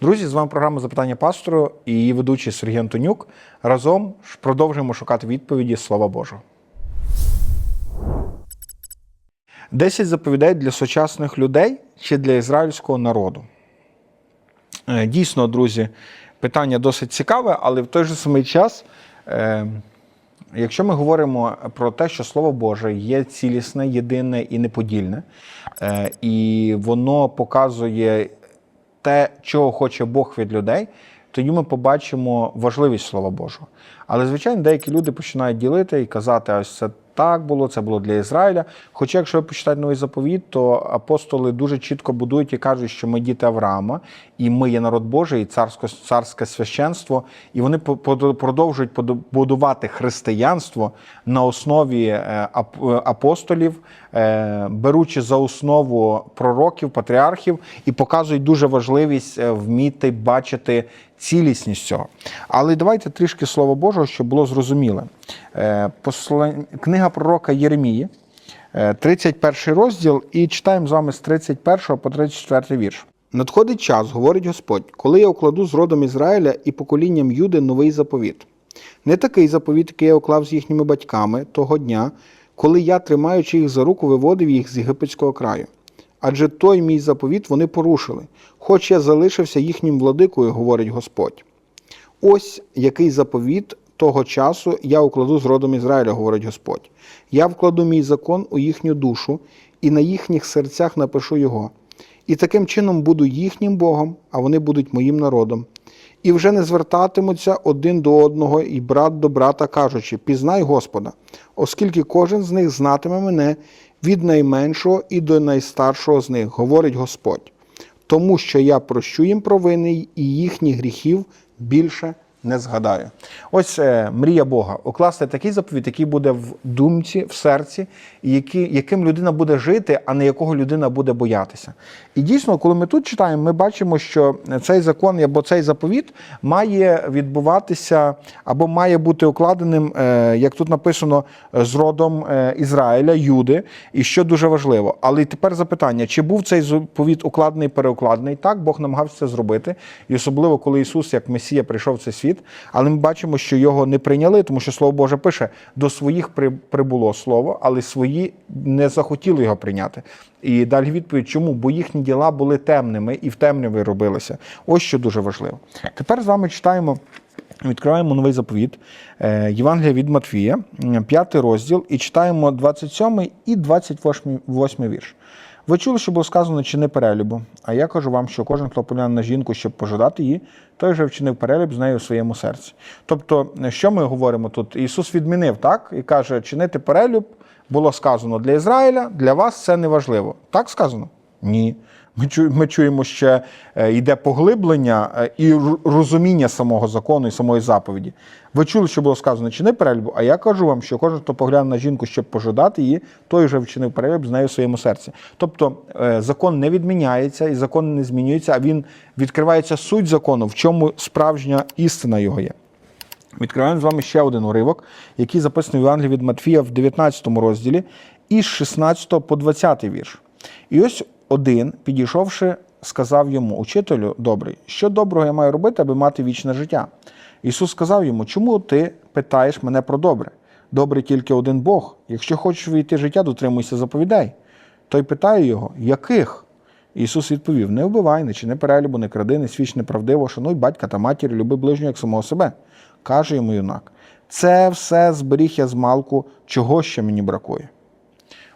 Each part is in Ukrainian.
Друзі, з вами програма Запитання пастору і її ведучий Сергій Антонюк. Разом продовжуємо шукати відповіді Слова Божого. Десять заповідей для сучасних людей чи для ізраїльського народу. Е, Дійсно, друзі, питання досить цікаве, але в той же самий час, е, якщо ми говоримо про те, що Слово Боже є цілісне, єдине і неподільне, е, і воно показує те, чого хоче Бог від людей, тоді ми побачимо важливість Слова Божого. Але, звичайно, деякі люди починають ділити і казати, ось це так було, це було для Ізраїля. Хоча, якщо ви почитаєте новий заповіт, то апостоли дуже чітко будують і кажуть, що ми діти Авраама, і ми є народ Божий, і царсько, царське священство, і вони продовжують будувати християнство на основі е, е, апостолів, е, беручи за основу пророків, патріархів, і показують дуже важливість вміти бачити цілісність цього. Але давайте трішки Слова Божого, щоб було зрозуміле. Книга пророка Єремії, е, 31 розділ, і читаємо з вами з 31 по 34 вірш. Надходить час, говорить Господь, коли я укладу з родом Ізраїля і поколінням Юди новий заповіт. Не такий заповіт, який я уклав з їхніми батьками того дня, коли я, тримаючи їх за руку, виводив їх з єгипетського краю. Адже той мій заповіт вони порушили, хоч я залишився їхнім владикою, говорить Господь. Ось який заповіт того часу я укладу з родом Ізраїля, говорить Господь. Я вкладу мій закон у їхню душу, і на їхніх серцях напишу його. І таким чином буду їхнім Богом, а вони будуть моїм народом. І вже не звертатимуться один до одного і брат до брата, кажучи: Пізнай Господа, оскільки кожен з них знатиме мене від найменшого і до найстаршого з них, говорить Господь тому що я прощу їм провини і їхніх гріхів більше не згадаю. Ось е, мрія Бога укласти такий заповідь, який буде в думці, в серці, і яким людина буде жити, а не якого людина буде боятися. І дійсно, коли ми тут читаємо, ми бачимо, що цей закон або цей заповіт має відбуватися або має бути укладеним, е, як тут написано, з родом е, Ізраїля, Юди, і що дуже важливо. Але тепер запитання: чи був цей заповіт укладений, переукладений? Так, Бог намагався це зробити, і особливо коли Ісус, як Месія, прийшов в цей світ. Але ми бачимо, що його не прийняли, тому що Слово Боже пише: до своїх прибуло слово, але свої не захотіли його прийняти. І далі відповідь, чому? Бо їхні діла були темними і в темряві робилися. Ось що дуже важливо. Тепер з вами читаємо. Відкриваємо новий заповіт е, Євангелія від Матвія, п'ятий розділ, і читаємо 27 і 28 вірш. Ви чули, що було сказано, чи не перелюбу. А я кажу вам, що кожен, хто погляне на жінку, щоб пожадати її, той вже вчинив перелюб з нею у своєму серці. Тобто, що ми говоримо тут? Ісус відмінив так і каже, чинити перелюб було сказано для Ізраїля, для вас це не важливо. Так сказано? Ні. Ми чуємо, що е, йде поглиблення е, і розуміння самого закону і самої заповіді. Ви чули, що було сказано, чи не перельбу? А я кажу вам, що кожен, хто погляне на жінку, щоб пожадати її, той вже вчинив перелюб з нею в своєму серці. Тобто е, закон не відміняється і закон не змінюється, а він відкривається суть закону, в чому справжня істина його є. Відкриваємо з вами ще один уривок, який записаний в Євангелії від Матфія в 19 розділі, із 16 по 20 вірш. І ось один, підійшовши, сказав йому: Учителю добрий, що доброго я маю робити, аби мати вічне життя? Ісус сказав йому: Чому ти питаєш мене про добре? Добре тільки один Бог. Якщо хочеш війти життя, дотримуйся заповідей. Той питає його, яких? Ісус відповів: Не вбивай, не чини перелюбу, не кради, не свіч неправдиво, шануй батька та матір, люби ближнього як самого себе. Каже йому юнак: це все зберіг я з малку, чого ще мені бракує.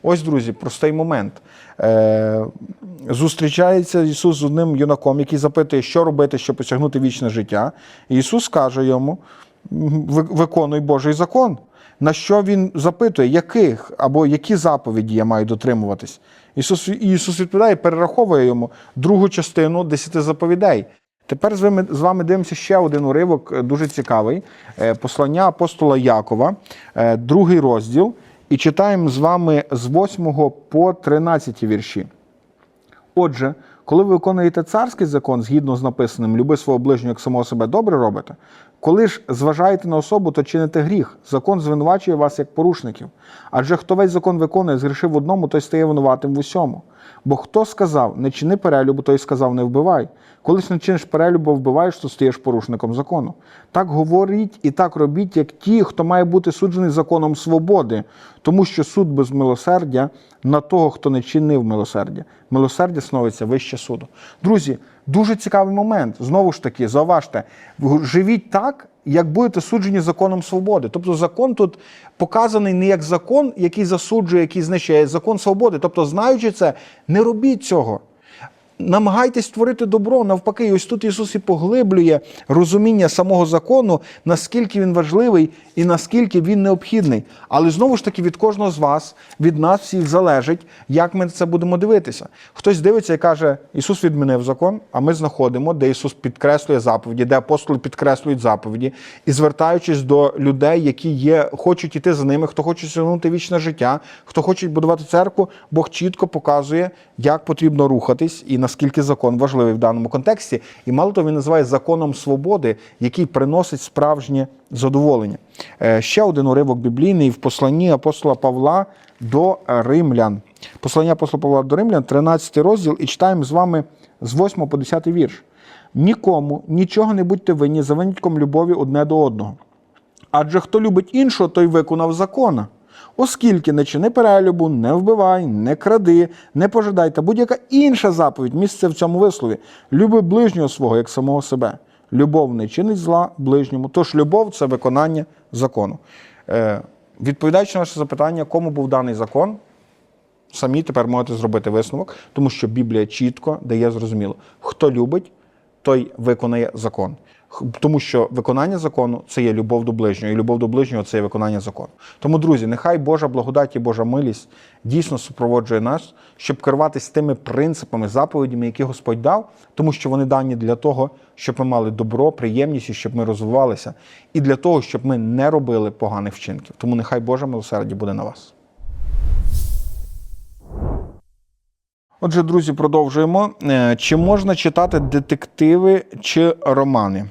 Ось, друзі, простий момент. Е, зустрічається Ісус з одним юнаком, який запитує, що робити, щоб осягнути вічне життя. І Ісус каже йому: виконуй Божий закон. На що він запитує, яких або які заповіді я маю дотримуватись? Ісус, Ісус відповідає, перераховує йому другу частину десяти заповідей. Тепер з вами, дивимося ще один уривок, е, дуже цікавий. Е, Послання апостола Якова, е, другий розділ, і читаємо з вами з 8 по 13 вірші. Отже, коли ви виконуєте царський закон згідно з написаним люби свого ближнього як самого себе добре робите, коли ж зважаєте на особу, то чините гріх. Закон звинувачує вас як порушників. Адже хто весь закон виконує, згрішив в одному, той стає винуватим в усьому. Бо хто сказав, не чини перелюбу, той сказав, не вбивай. Коли не чиниш перелюбу, вбиваєш, то стаєш порушником закону. Так говоріть і так робіть, як ті, хто має бути суджений законом свободи, тому що суд без милосердя на того, хто не чинив милосердя. Милосердя становиться вище суду. Друзі, дуже цікавий момент. Знову ж таки, зауважте, живіть так, як будете суджені законом свободи. Тобто закон тут показаний не як закон, який засуджує, який знищує, а закон свободи. Тобто, знаючи це, не робіть цього. Намагайтесь творити добро, навпаки, ось тут Ісус і поглиблює розуміння самого закону, наскільки він важливий і наскільки він необхідний. Але знову ж таки від кожного з вас, від нас всіх залежить, як ми це будемо дивитися. Хтось дивиться і каже, Ісус відмінив закон, а ми знаходимо, де Ісус підкреслює заповіді, де апостоли підкреслюють заповіді, і звертаючись до людей, які є, хочуть іти за ними, хто хоче сягнути вічне життя, хто хоче будувати церкву, Бог чітко показує, як потрібно рухатись і наскільки закон важливий в даному контексті. І мало того, він називає законом свободи, який приносить справжнє задоволення. Е, Ще один уривок біблійний в посланні апостола Павла до римлян. Послання апостола Павла до римлян, 13 розділ, і читаємо з вами з 8 по 10 вірш. Нікому нічого не будьте винні за винятком любові одне до одного. Адже хто любить іншого, той виконав закона. Оскільки не чини перелюбу, не вбивай, не кради, не пожидай та будь-яка інша заповідь місце в цьому вислові. Люби ближнього свого, як самого себе. Любов не чинить зла ближньому. Тож любов це виконання закону. Е, відповідаючи на ваше запитання, кому був даний закон, самі тепер можете зробити висновок, тому що Біблія чітко дає зрозуміло, хто любить, той виконає закон. Тому що виконання закону це є любов до ближнього, і любов до ближнього це є виконання закону. Тому, друзі, нехай Божа благодать і Божа милість дійсно супроводжує нас, щоб керуватись тими принципами, заповідями, які Господь дав, тому що вони дані для того, щоб ми мали добро, приємність, і щоб ми розвивалися, і для того, щоб ми не робили поганих вчинків. Тому нехай Боже милосердя буде на вас. Отже, друзі, продовжуємо. Е, Чи можна читати детективи чи романи?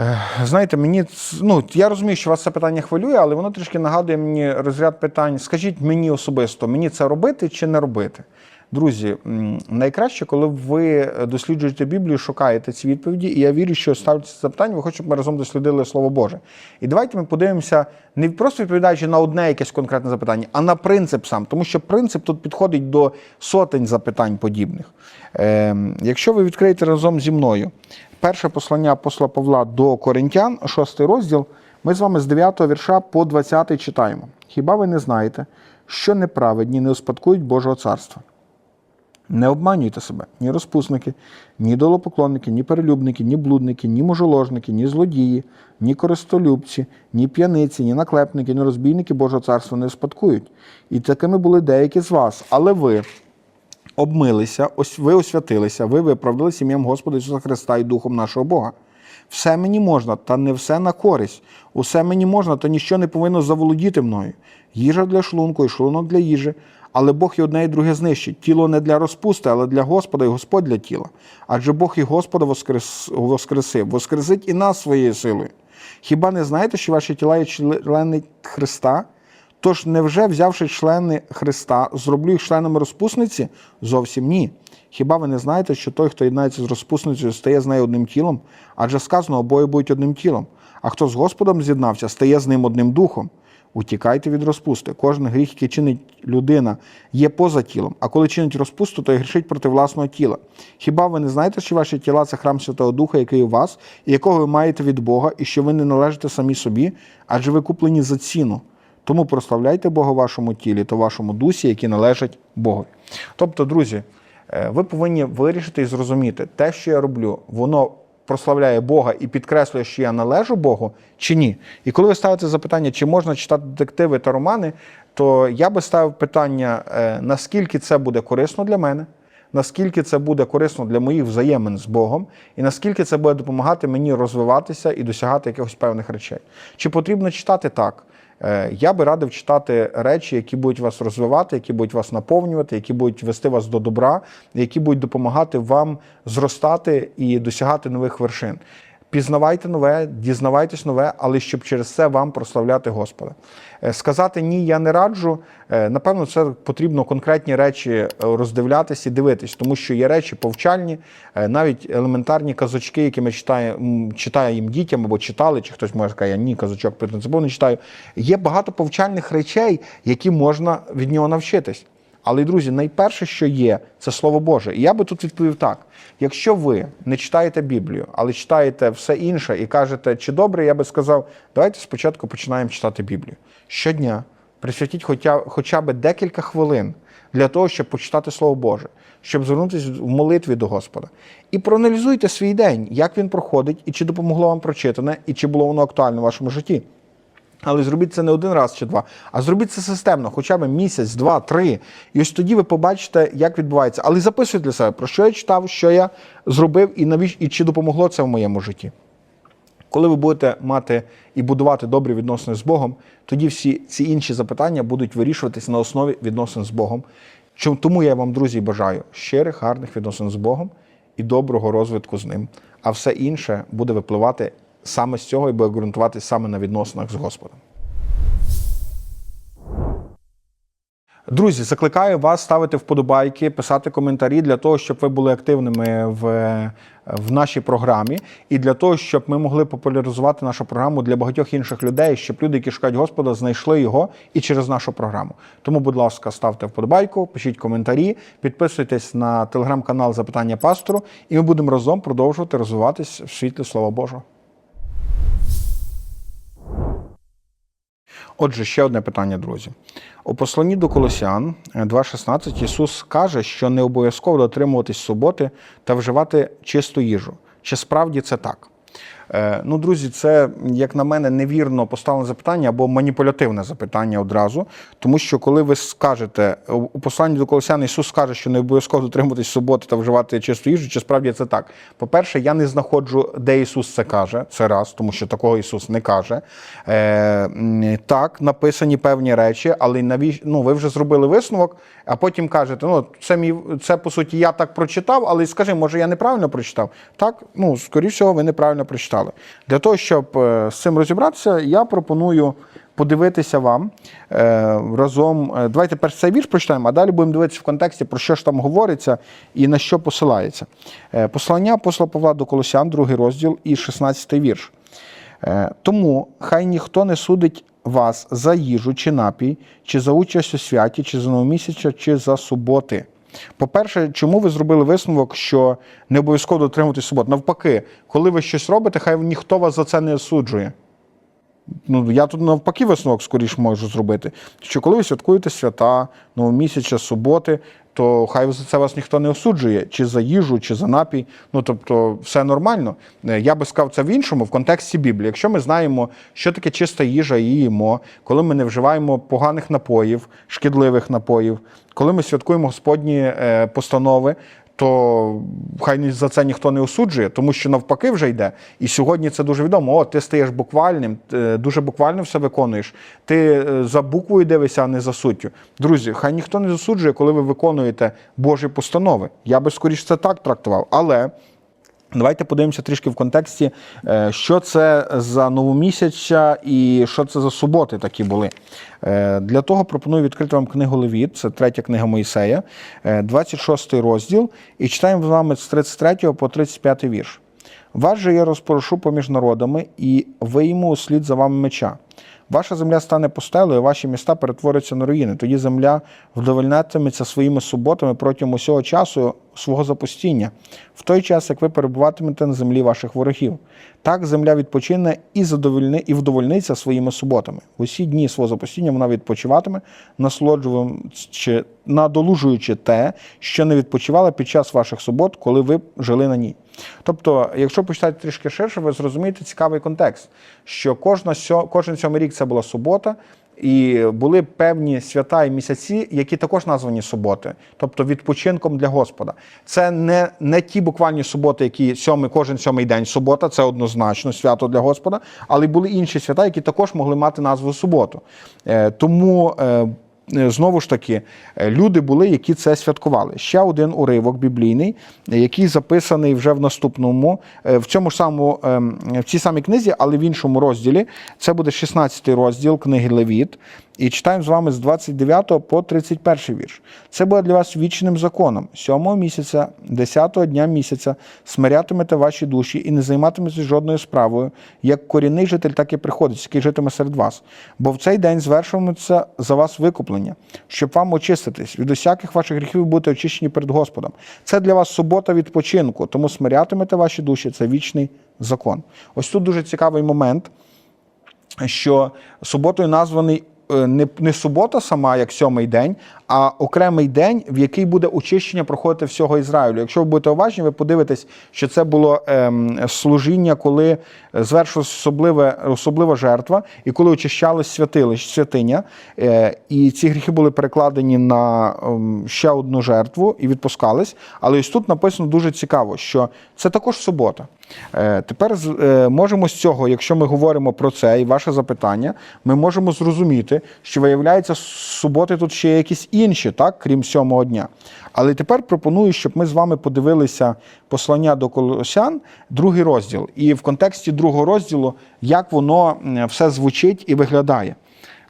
Е, Знаєте, мені ну, я розумію, що вас це питання хвилює, але воно трішки нагадує мені розряд питань. Скажіть мені особисто, мені це робити чи не робити? Друзі, найкраще, коли ви досліджуєте Біблію, шукаєте ці відповіді, і я вірю, що ставите це запитання, ви хочете, щоб ми разом дослідили Слово Боже. І давайте ми подивимося, не просто відповідаючи на одне якесь конкретне запитання, а на принцип сам, тому що принцип тут підходить до сотень запитань подібних. Е, якщо ви відкриєте разом зі мною перше послання апостола Павла до Коринтян, шостий розділ, ми з вами з 9 вірша по 20 читаємо. Хіба ви не знаєте, що неправедні не успадкують Божого царства? Не обманюйте себе, ні розпусники, ні долопоклонники, ні перелюбники, ні блудники, ні мужоложники, ні злодії, ні користолюбці, ні п'яниці, ні наклепники, ні розбійники Божого царства не успадкують. І такими були деякі з вас. Але ви обмилися, ось ви освятилися, ви виправдалися ім'ям Господа Ісуса Христа і Духом нашого Бога. Все мені можна, та не все на користь. Усе мені можна, та ніщо не повинно заволодіти мною. Їжа для шлунку і шлунок для їжі, але Бог і одне і друге знищить. Тіло не для розпусти, але для Господа і Господь для тіла. Адже Бог і Господа воскрес... воскресив, воскресить і нас своєю силою. Хіба не знаєте, що ваші тіла є члени Христа? Тож невже, взявши члени Христа, зроблю їх членами розпусниці? Зовсім ні. Хіба ви не знаєте, що той, хто єднається з розпусницею, стає з нею одним тілом? Адже сказано, обоє будуть одним тілом. А хто з Господом з'єднався, стає з ним одним духом. Утікайте від розпусти. Кожен гріх, який чинить людина, є поза тілом. А коли чинить розпусту, то й грішить проти власного тіла. Хіба ви не знаєте, що ваші тіла це храм Святого Духа, який у вас, і якого ви маєте від Бога, і що ви не належите самі собі, адже ви куплені за ціну. Тому прославляйте Бога в вашому тілі та вашому дусі, які належать Богові. Тобто, друзі, е, ви повинні вирішити і зрозуміти, те, що я роблю, воно прославляє Бога і підкреслює, що я належу Богу, чи ні. І коли ви ставите запитання, чи можна читати детективи та романи, то я би ставив питання, е, наскільки це буде корисно для мене. Наскільки це буде корисно для моїх взаємин з Богом, і наскільки це буде допомагати мені розвиватися і досягати якихось певних речей? Чи потрібно читати так? Е, Я би радив читати речі, які будуть вас розвивати, які будуть вас наповнювати, які будуть вести вас до добра, які будуть допомагати вам зростати і досягати нових вершин. Пізнавайте нове, дізнавайтесь нове, але щоб через це вам прославляти Господа. Е, Сказати ні, я не раджу. е, Напевно, це потрібно конкретні речі роздивлятися і дивитись, тому що є речі повчальні, е, навіть елементарні казочки, які ми читаємо, читає їм дітям або читали, чи хтось може сказати, я ні, казочок принципово не читаю. Є багато повчальних речей, які можна від нього навчитись. Але, друзі, найперше, що є, це Слово Боже. І я би тут відповів так: якщо ви не читаєте Біблію, але читаєте все інше і кажете, чи добре, я би сказав, давайте спочатку починаємо читати Біблію. Щодня присвятіть хоча, хоча б декілька хвилин для того, щоб почитати Слово Боже, щоб звернутися в молитві до Господа. І проаналізуйте свій день, як він проходить, і чи допомогло вам прочитане, і чи було воно актуально в вашому житті. Але зробіть це не один раз чи два, а зробіть це системно, хоча б місяць, два, три. І ось тоді ви побачите, як відбувається. Але записуйте для себе, про що я читав, що я зробив, і навіщо, і чи допомогло це в моєму житті. Коли ви будете мати і будувати добрі відносини з Богом, тоді всі ці інші запитання будуть вирішуватись на основі відносин з Богом. Чому- Тому я вам, друзі, бажаю щирих, гарних відносин з Богом і доброго розвитку з ним. А все інше буде випливати саме з цього і буде ґрунтуватися саме на відносинах з Господом. Друзі, закликаю вас ставити вподобайки, писати коментарі для того, щоб ви були активними в, в нашій програмі, і для того, щоб ми могли популяризувати нашу програму для багатьох інших людей, щоб люди, які шукають Господа, знайшли його і через нашу програму. Тому, будь ласка, ставте вподобайку, пишіть коментарі, підписуйтесь на телеграм-канал Запитання пастору, і ми будемо разом продовжувати розвиватись в світлі Слова Божого. Отже, ще одне питання, друзі. У посланні до Колосян е, 2.16 Ісус каже, що не обов'язково дотримуватись суботи та вживати чисту їжу. Чи справді це так? Е, Ну, друзі, це, як на мене, невірно поставлене запитання або маніпулятивне запитання одразу. Тому що, коли ви скажете у посланні до Колосян, Ісус скаже, що не обов'язково дотримуватись суботи та вживати чисту їжу, чи справді це так? По-перше, я не знаходжу, де Ісус це каже. Це раз, тому що такого Ісус не каже. Е, Так, написані певні речі, але навіщо ну, ви вже зробили висновок, а потім кажете, ну це мій це по суті я так прочитав, але скажи, може я неправильно прочитав? Так, ну скоріш всього, ви неправильно прочитали. Для того, щоб е, з цим розібратися, я пропоную подивитися вам е, разом. е, Давайте перш цей вірш прочитаємо, а далі будемо дивитися в контексті, про що ж там говориться і на що посилається. Послання апостола Павла до Колосян, другий розділ і 16 вірш. Тому хай ніхто не судить вас за їжу чи напій, чи за участь у святі, чи за новомісяча, чи за суботи. По-перше, чому ви зробили висновок, що не обов'язково дотримуватись субот? Навпаки, коли ви щось робите, хай ніхто вас за це не осуджує. Ну, я тут навпаки висновок скоріш можу зробити. Що коли ви святкуєте свята, новомісяча, суботи, то хай за це вас ніхто не осуджує, чи за їжу, чи за напій. Ну тобто, все нормально. Е, Я би сказав це в іншому, в контексті Біблії. Якщо ми знаємо, що таке чиста їжа і їмо, коли ми не вживаємо поганих напоїв, шкідливих напоїв, коли ми святкуємо Господні е, постанови, то хай за це ніхто не осуджує, тому що навпаки вже йде. І сьогодні це дуже відомо. О, ти стаєш буквальним, е, дуже буквально все виконуєш. Ти е, за буквою дивишся, а не за суттю. Друзі, хай ніхто не засуджує, коли ви виконуєте Божі постанови. Я би скоріше це так трактував. Але. Давайте подивимося трішки в контексті, е, що це за новомісяча і що це за суботи такі були. Е, Для того пропоную відкрити вам книгу Левіт, це третя книга Моїсея, е, 26 розділ, і читаємо з вами з 33 по 35 вірш. Вас же я розпорошу поміж народами і вийму слід за вами меча. Ваша земля стане пустелою, ваші міста перетворяться на руїни. Тоді земля вдовольнятиметься своїми суботами протягом усього часу свого запустіння, в той час, як ви перебуватимете на землі ваших ворогів. Так земля відпочине і задовольни, і вдовольниться своїми суботами. В усі дні свого запустіння вона відпочиватиме, насолоджуючи, надолужуючи те, що не відпочивала під час ваших субот, коли ви жили на ній. Тобто, якщо почитати трішки ширше, ви зрозумієте цікавий контекст, що кожна, кожен сьомий рік це була субота, і були певні свята і місяці, які також названі суботи, тобто відпочинком для Господа. Це не, не ті буквальні суботи, які сьомий, кожен сьомий день субота, це однозначно свято для Господа, але були інші свята, які також могли мати назву суботу. Е, тому. Е, знову ж таки е, люди були, які це святкували. Ще один уривок біблійний, який записаний вже в наступному, е, в цьому ж самому ем, в цій самій книзі, але в іншому розділі. Це буде 16 розділ книги Левіт. І читаємо з вами з 29 по 31 вірш. Це буде для вас вічним законом. Сьомого місяця, 10-го дня місяця смирятимете ваші душі і не займатиметеся жодною справою, як корінний житель, так і приходить, який житиме серед вас. Бо в цей день звершуватиметься за вас викуплення, щоб вам очиститись. Від усяких ваших гріхів бути очищені перед Господом. Це для вас субота відпочинку, тому смирятимете ваші душі. Це вічний закон. Ось тут дуже цікавий момент що суботою названий не, не субота сама, як сьомий день, а окремий день, в який буде очищення проходити всього Ізраїлю. Якщо ви будете уважні, ви подивитесь, що це було ем, служіння, коли звершилася особливе, особлива жертва, і коли очищалось святилище, святиня, е, і ці гріхи були перекладені на ем, ще одну жертву і відпускались. Але ось тут написано дуже цікаво, що це також субота. Е, Тепер е, можемо з цього, якщо ми говоримо про це і ваше запитання, ми можемо зрозуміти, що виявляється, з суботи тут ще є якісь інші, так, крім сьомого дня. Але тепер пропоную, щоб ми з вами подивилися послання до Колосян, другий розділ. І в контексті другого розділу, як воно все звучить і виглядає.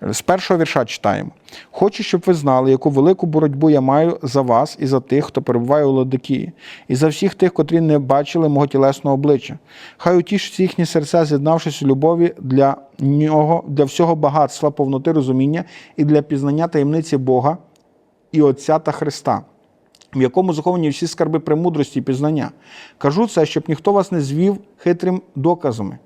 З першого вірша читаємо. Хочу, щоб ви знали, яку велику боротьбу я маю за вас і за тих, хто перебуває у Ладикії, і за всіх тих, котрі не бачили мого тілесного обличчя. Хай утішиться їхні серця, з'єднавшись у любові для нього, для всього багатства, повноти розуміння і для пізнання таємниці Бога і Отця та Христа. В якому заховані всі скарби премудрості і пізнання. Кажу це, щоб ніхто вас не звів хитрим доказами.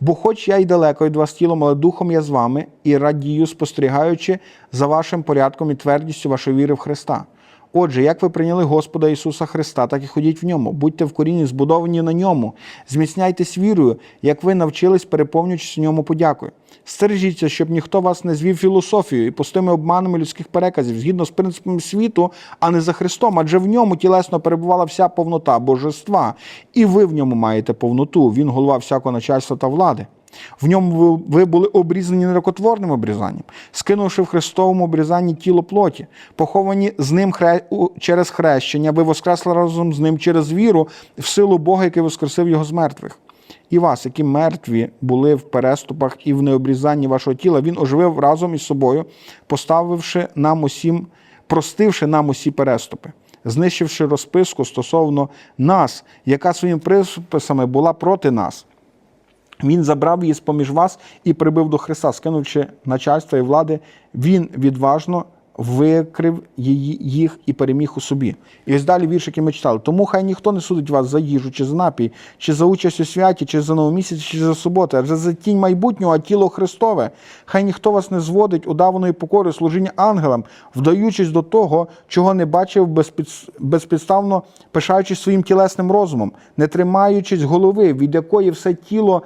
Бо, хоч я й далеко від вас тілом, але духом я з вами і радію, спостерігаючи за вашим порядком і твердістю вашої віри в Христа. Отже, як ви прийняли Господа Ісуса Христа, так і ходіть в ньому, будьте в корінні, збудовані на ньому, зміцняйтесь вірою, як ви навчились, переповнюючись в ньому подякою. Стережіться, щоб ніхто вас не звів філософією і пустими обманами людських переказів, згідно з принципами світу, а не за Христом, адже в ньому тілесно перебувала вся повнота божества, і ви в ньому маєте повноту. Він голова всякого начальства та влади. В ньому ви- були обрізані нерокотворним обрізанням, скинувши в Христовому обрізанні тіло плоті, поховані з ним хре... через хрещення, ви воскресли разом з ним через віру в силу Бога, який воскресив його з мертвих. І вас, які мертві були в переступах і в необрізанні вашого тіла, він оживив разом із собою, поставивши нам усім, простивши нам усі переступи, знищивши розписку стосовно нас, яка своїми приписами була проти нас. Він забрав її з-поміж вас і прибив до Христа, скинувши начальство і влади, він відважно викрив її, їх і переміг у собі. І ось далі вірш, який ми читали. Тому хай ніхто не судить вас за їжу, чи за напій, чи за участь у святі, чи за новомісяць, чи за суботи, адже за тінь майбутнього, а тіло Христове. Хай ніхто вас не зводить удаваної покори служіння ангелам, вдаючись до того, чого не бачив безпід- безпідставно, пишаючись своїм тілесним розумом, не тримаючись голови, від якої все тіло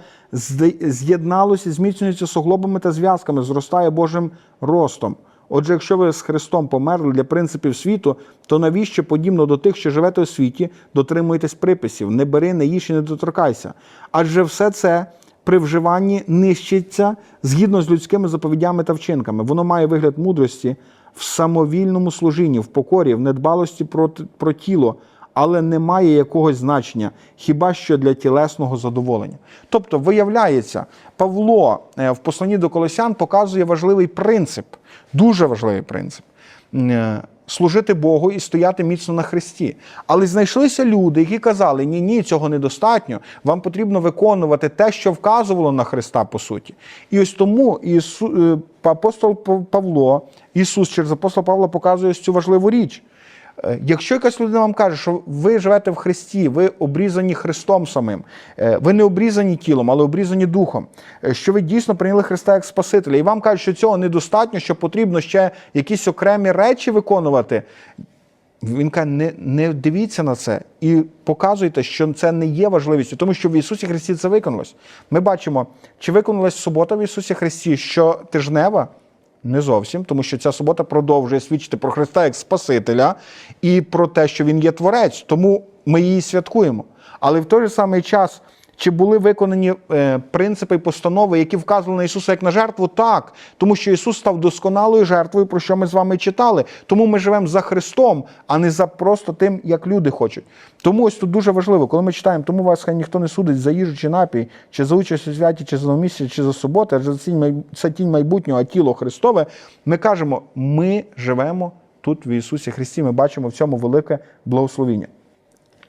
з'єдналося, зміцнюється суглобами та зв'язками, зростає Божим ростом. Отже, якщо ви з Христом померли для принципів світу, то навіщо, подібно до тих, що живете у світі, дотримуєтесь приписів, не бери, не їж і не доторкайся? Адже все це при вживанні нищиться згідно з людськими заповідями та вчинками. Воно має вигляд мудрості в самовільному служінні, в покорі, в недбалості про, про тіло, але не має якогось значення, хіба що для тілесного задоволення. Тобто, виявляється, Павло е, в посланні до Колосян показує важливий принцип, дуже важливий принцип. Е, Служити Богу і стояти міцно на Христі. Але знайшлися люди, які казали: ні, ні, цього недостатньо. Вам потрібно виконувати те, що вказувало на Христа, по суті. І ось тому Ісу, е, апостол Павло, Ісус через апостола Павла показує ось цю важливу річ. Е, Якщо якась людина вам каже, що ви живете в Христі, ви обрізані Христом самим, е, ви не обрізані тілом, але обрізані духом, е, що ви дійсно прийняли Христа як Спасителя, і вам кажуть, що цього недостатньо, що потрібно ще якісь окремі речі виконувати. Він каже, не, не дивіться на це і показуйте, що це не є важливістю, тому що в Ісусі Христі це виконалось. Ми бачимо, чи виконалась субота в Ісусі Христі, що тижнева? Не зовсім, тому що ця субота продовжує свідчити про Христа як Спасителя і про те, що Він є Творець. Тому ми її святкуємо. Але в той же самий час Чи були виконані е, принципи і постанови, які вказували на Ісуса як на жертву? Так, тому що Ісус став досконалою жертвою, про що ми з вами читали. Тому ми живемо за Христом, а не за просто тим, як люди хочуть. Тому ось тут дуже важливо, коли ми читаємо, тому вас хай ніхто не судить за їжу чи напій, чи за участь у святі, чи за новомісяці, чи за суботи, адже це тінь майбутнього, а тіло Христове. Ми кажемо, ми живемо тут в Ісусі Христі. Ми бачимо в цьому велике благословіння.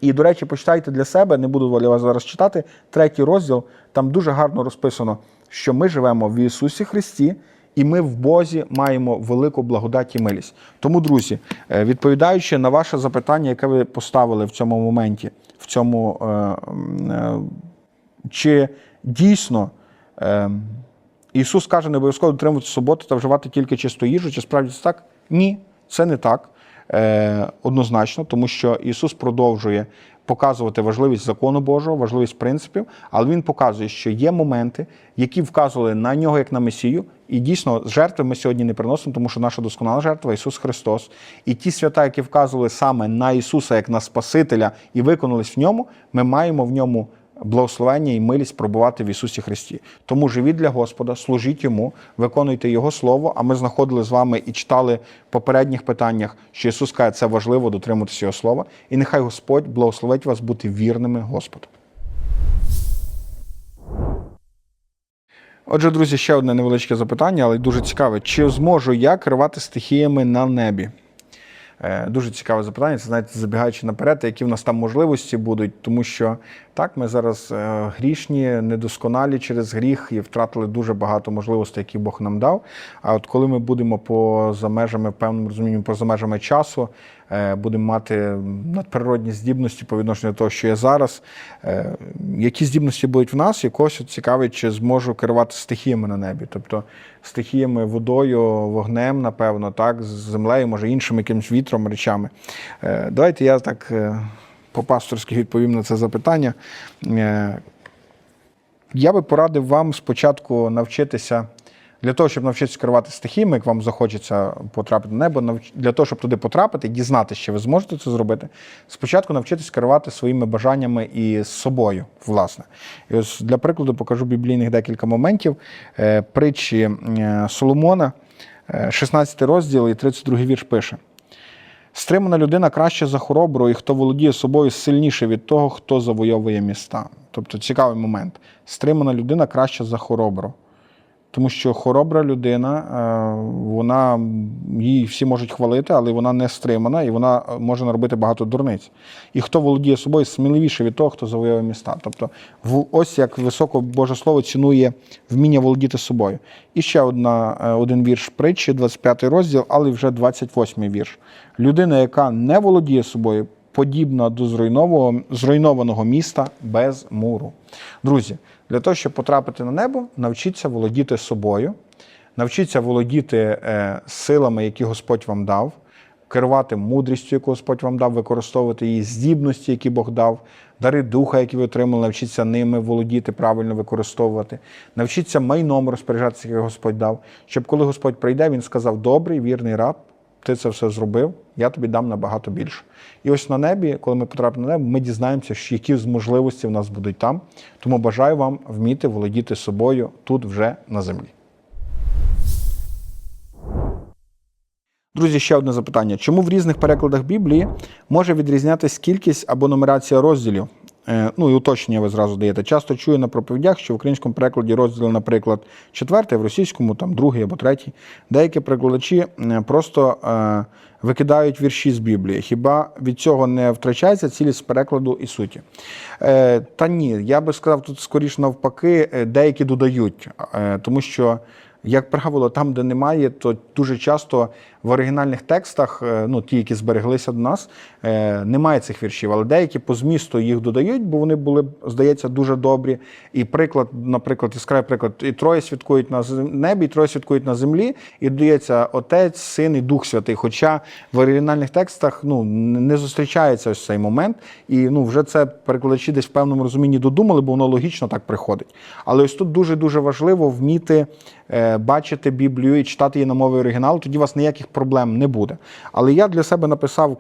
І, до речі, почитайте для себе, не буду для вас зараз читати, третій розділ, там дуже гарно розписано, що ми живемо в Ісусі Христі, і ми в Бозі маємо велику благодать і милість. Тому, друзі, е, відповідаючи на ваше запитання, яке ви поставили в цьому моменті, в цьому, е, е, чи дійсно е, Ісус каже, не обов'язково дотримувати суботи та вживати тільки чисту їжу, чи справді це так? Ні, це не так. Е, однозначно, тому що Ісус продовжує показувати важливість закону Божого, важливість принципів, але Він показує, що є моменти, які вказували на нього як на Месію. І дійсно, жертви ми сьогодні не приносимо, тому що наша досконала жертва Ісус Христос. І ті свята, які вказували саме на Ісуса як на Спасителя і виконались в ньому, ми маємо в ньому благословення і милість пробувати в Ісусі Христі. Тому живіть для Господа, служіть Йому, виконуйте Його Слово. А ми знаходили з вами і читали в попередніх питаннях, що Ісус каже, це важливо дотримуватися Його Слова. І нехай Господь благословить вас бути вірними Господу. Отже, друзі, ще одне невеличке запитання, але дуже цікаве. Чи зможу я керувати стихіями на небі? Е, Дуже цікаве запитання. Це знаєте, забігаючи наперед, які в нас там можливості будуть, тому що так, ми зараз е, грішні, недосконалі через гріх і втратили дуже багато можливостей, які Бог нам дав. А от коли ми будемо поза межами, певним розумінні, поза межами часу, будемо мати надприродні здібності по відношенню до того, що є зараз. е, Які здібності будуть в нас, якось цікавить, чи зможу керувати стихіями на небі, тобто стихіями, водою, вогнем, напевно, так, з землею, може іншим якимось вітром, речами. Е, Давайте я так е, по-пасторськи відповім на це запитання. Е, Я би порадив вам спочатку навчитися. Для того, щоб навчитися керувати стихіями, як вам захочеться потрапити на небо, для того, щоб туди потрапити, дізнатися, що ви зможете це зробити, спочатку навчитись керувати своїми бажаннями і собою, власне. І ось для прикладу покажу біблійних декілька моментів. Е, Притчі е, Соломона, е, 16 розділ і 32 вірш пише. Стримана людина краще за хоробру, і хто володіє собою сильніше від того, хто завойовує міста. Тобто цікавий момент. Стримана людина краще за хоробру. Тому що хоробра людина, е, вона її всі можуть хвалити, але вона не стримана і вона е, може наробити багато дурниць. І хто володіє собою, сміливіше від того, хто завоює міста. Тобто, ось як високо Боже Слово цінує вміння володіти собою. І ще одна, е, один вірш притчі, 25 розділ, але вже 28 вірш. Людина, яка не володіє собою, подібна до зруйнованого, міста без муру. Друзі, для того, щоб потрапити на небо, навчіться володіти собою, навчіться володіти е, силами, які Господь вам дав, керувати мудрістю, яку Господь вам дав, використовувати її здібності, які Бог дав, дари духа, які ви отримали, навчіться ними володіти, правильно використовувати. Навчіться майном розпоряджатися, яке Господь дав, щоб коли Господь прийде, він сказав: Добрий, вірний раб, ти це все зробив, я тобі дам набагато більше. І ось на небі, коли ми потрапимо на небо, ми дізнаємося, які з можливості в нас будуть там. Тому бажаю вам вміти володіти собою тут вже на землі. Друзі, ще одне запитання. Чому в різних перекладах Біблії може відрізнятися кількість або нумерація розділів? Е, Ну і уточнення ви зразу даєте. Часто чую на проповідях, що в українському перекладі розділи, наприклад, четвертий, в російському там другий або третій. Деякі перекладачі е, просто е, викидають вірші з Біблії. Хіба від цього не втрачається цілість перекладу і суті? Та ні, я би сказав, тут скоріш навпаки, деякі додають, тому що. Як правило, там, де немає, то дуже часто в оригінальних текстах, е, ну ті, які збереглися до нас, е, немає цих віршів, але деякі по змісту їх додають, бо вони були, здається, дуже добрі. І приклад, наприклад, яскравий приклад, і троє святкують на небі, і троє святкують на землі, і додається Отець, Син і Дух Святий. Хоча в оригінальних текстах ну, не зустрічається ось цей момент, і ну, вже це перекладачі десь в певному розумінні додумали, бо воно логічно так приходить. Але ось тут дуже дуже важливо вміти. е, е, Біблію і читати її на мові оригіналу, тоді у вас ніяких проблем не буде. Але я для себе написав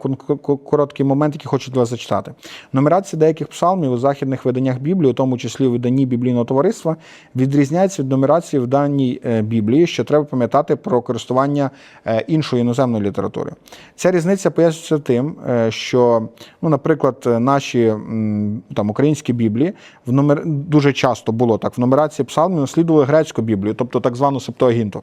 короткий момент, який хочу для вас зачитати. Нумерація деяких псалмів у західних виданнях Біблії, у тому числі у виданні біблійного товариства, відрізняється від нумерації в даній е, Біблії, що треба пам'ятати про користування е, іншою іноземною літературою. Ця різниця пояснюється тим, е, що, ну, наприклад, наші там, українські Біблії в номер... дуже часто було так, в нумерації псалмів наслідували грецьку Біблію, тобто так звану Септуагінту.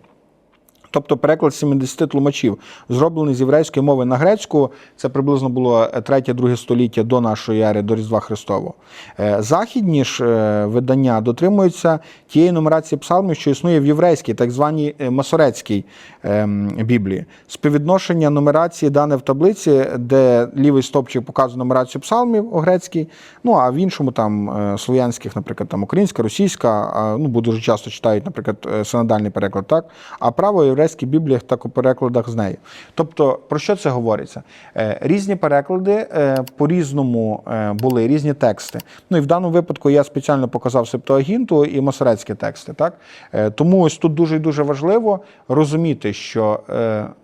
Тобто переклад 70 тлумачів, зроблений з єврейської мови на грецьку, це приблизно було 3-2 століття до нашої ери, до Різдва Христового. Е, Західні ж е, видання дотримуються тієї нумерації псалмів, що існує в єврейській, так званій е, масорецькій ем, Біблії. Співвідношення нумерації дане в таблиці, де лівий стопчик показує нумерацію псалмів у грецькій, ну а в іншому там е, слов'янських, наприклад, там українська, російська, ну дуже часто читають, наприклад, е, синодальний переклад, так, а право в єврейських бібліях так у перекладах з нею. Тобто, про що це говориться? Е, Різні переклади е, по-різному е, були, різні тексти. Ну і в даному випадку я спеціально показав Септуагінту і масорецькі тексти. Так? Тому ось тут дуже і дуже важливо розуміти, що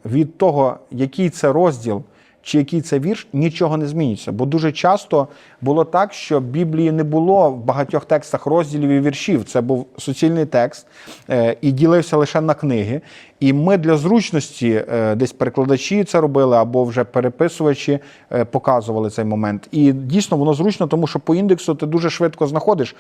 від того, який це розділ чи який це вірш, нічого не зміниться. Бо дуже часто було так, що Біблії не було в багатьох текстах розділів і віршів. Це був суцільний текст е, і ділився лише на книги. І ми для зручності, е, десь перекладачі це робили, або вже переписувачі е, показували цей момент. І дійсно воно зручно, тому що по індексу ти дуже швидко знаходиш,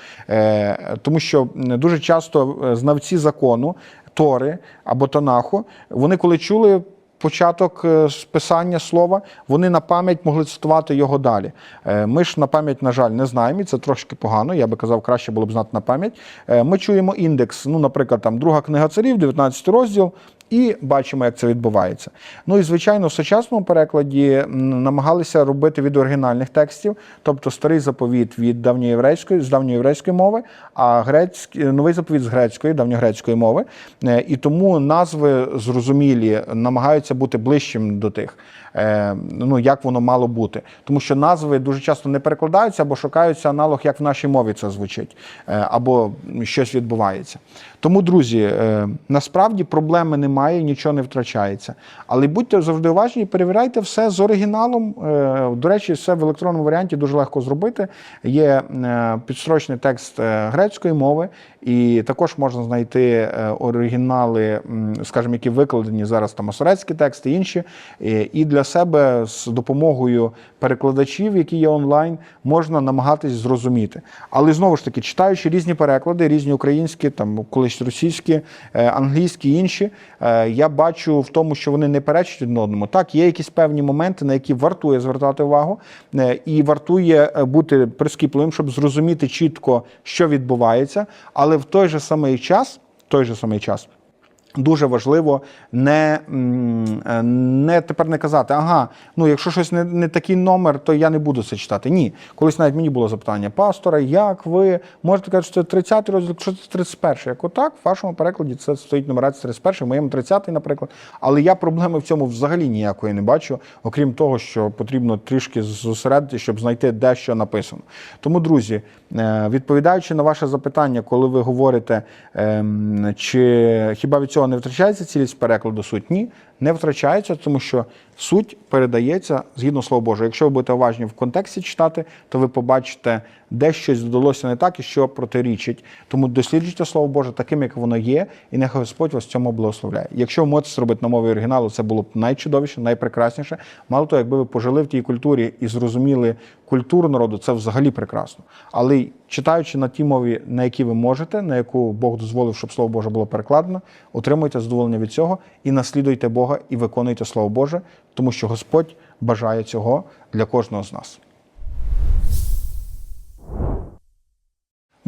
тому що дуже часто знавці закону, Тори або Танаху, вони коли чули початок е, списання слова, вони на пам'ять могли цитувати його далі. Е, Ми ж на пам'ять, на жаль, не знаємо, і це трошки погано. Я би казав, краще було б знати на пам'ять. Е, Ми чуємо індекс, ну, наприклад, там друга книга царів, 19 розділ. І бачимо, як це відбувається. Ну і звичайно, в сучасному перекладі намагалися робити від оригінальних текстів, тобто старий заповіт від давньоєврейської з давньоєврейської мови, а грецький новий заповіт з грецької, давньогрецької мови. Е, І тому назви зрозумілі намагаються бути ближчим до тих, ну як воно мало бути. Тому що назви дуже часто не перекладаються або шукаються аналог, як в нашій мові це звучить, е, або щось відбувається. Тому, друзі, е, насправді проблеми немає, нічого не втрачається. Але будьте завжди уважні перевіряйте все з оригіналом. Е, До речі, все в електронному варіанті дуже легко зробити. Є е, підстрочний текст е, грецької мови, і також можна знайти е, оригінали, скажімо, які викладені зараз там масорецькі тексти, інші. Е, І для себе з допомогою перекладачів, які є онлайн, можна намагатись зрозуміти. Але знову ж таки, читаючи різні переклади, різні українські, там колись російські, е, англійські інші, е, я бачу в тому, що вони не перечать один одному. Так, є якісь певні моменти, на які вартує звертати увагу, е, і вартує бути прискіпливим, щоб зрозуміти чітко, що відбувається, але в той же самий час, той же самий час. Дуже важливо не, е, не тепер не казати, ага, ну якщо щось не, не такий номер, то я не буду це читати. Ні. Колись навіть мені було запитання, пастора, як ви можете казати, що це 30 розділ, що це 31 Як отак, в вашому перекладі це стоїть нумерація 31 в моєму 30-й, наприклад. Але я проблеми в цьому взагалі ніякої не бачу, окрім того, що потрібно трішки зосередити, щоб знайти де що написано. Тому, друзі, е, відповідаючи на ваше запитання, коли ви говорите, ем, чи хіба від цього не втрачається цілість перекладу суть? Ні, не втрачається, тому що суть передається згідно Слова Божого. Якщо ви будете уважні в контексті читати, то ви побачите, де щось додалося не так і що протирічить. Тому досліджуйте Слово Боже таким, як воно є, і нехай Господь вас цьому благословляє. Якщо ви можете зробити на мові оригіналу, це було б найчудовіше, найпрекрасніше. Мало того, якби ви пожили в тій культурі і зрозуміли культуру народу, це взагалі прекрасно. Але читаючи на тій мові, на якій ви можете, на яку Бог дозволив, щоб Слово Боже було перекладено, отримуйте задоволення від цього і наслідуйте Бога, і виконуйте Слово Боже, тому що Господь бажає цього для кожного з нас.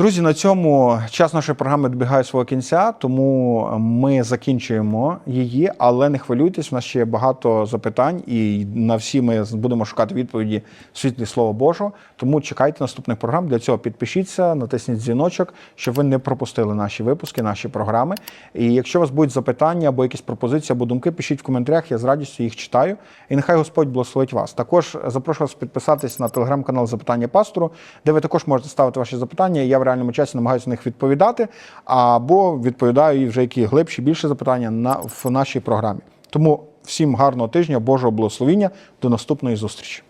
Друзі, на цьому час нашої програми добігає свого кінця, тому ми закінчуємо її, але не хвилюйтесь, у нас ще є багато запитань, і на всі ми будемо шукати відповіді в світлі Слова Божого. Тому чекайте наступних програм. Для цього підпишіться, натисніть дзвіночок, щоб ви не пропустили наші випуски, наші програми. І якщо у вас будуть запитання або якісь пропозиції або думки, пишіть в коментарях, я з радістю їх читаю. І нехай Господь благословить вас. Також запрошую вас підписатись на телеграм-канал Запитання пастору, де ви також можете ставити ваші запитання. Я в реальному часі намагаюся на них відповідати, або відповідаю і вже які глибші, більше запитання на, в нашій програмі. Тому всім гарного тижня, Божого благословіння, до наступної зустрічі.